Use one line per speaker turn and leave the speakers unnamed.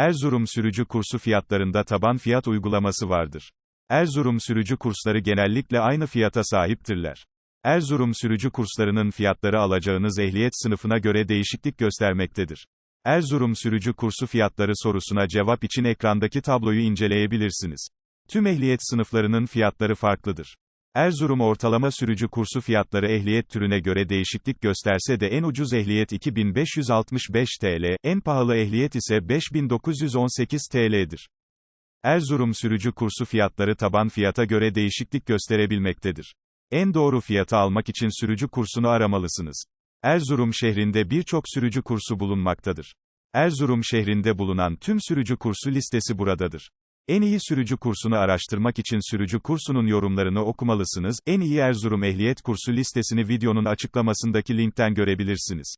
Erzurum sürücü kursu fiyatlarında taban fiyat uygulaması vardır. Erzurum sürücü kursları genellikle aynı fiyata sahiptirler. Erzurum sürücü kurslarının fiyatları alacağınız ehliyet sınıfına göre değişiklik göstermektedir. Erzurum sürücü kursu fiyatları sorusuna cevap için ekrandaki tabloyu inceleyebilirsiniz. Tüm ehliyet sınıflarının fiyatları farklıdır. Erzurum ortalama sürücü kursu fiyatları ehliyet türüne göre değişiklik gösterse de en ucuz ehliyet 2565 TL, en pahalı ehliyet ise 5918 TL'dir. Erzurum sürücü kursu fiyatları taban fiyata göre değişiklik gösterebilmektedir. En doğru fiyatı almak için sürücü kursunu aramalısınız. Erzurum şehrinde birçok sürücü kursu bulunmaktadır. Erzurum şehrinde bulunan tüm sürücü kursu listesi buradadır. En iyi sürücü kursunu araştırmak için sürücü kursunun yorumlarını okumalısınız. En iyi Erzurum ehliyet kursu listesini videonun açıklamasındaki linkten görebilirsiniz.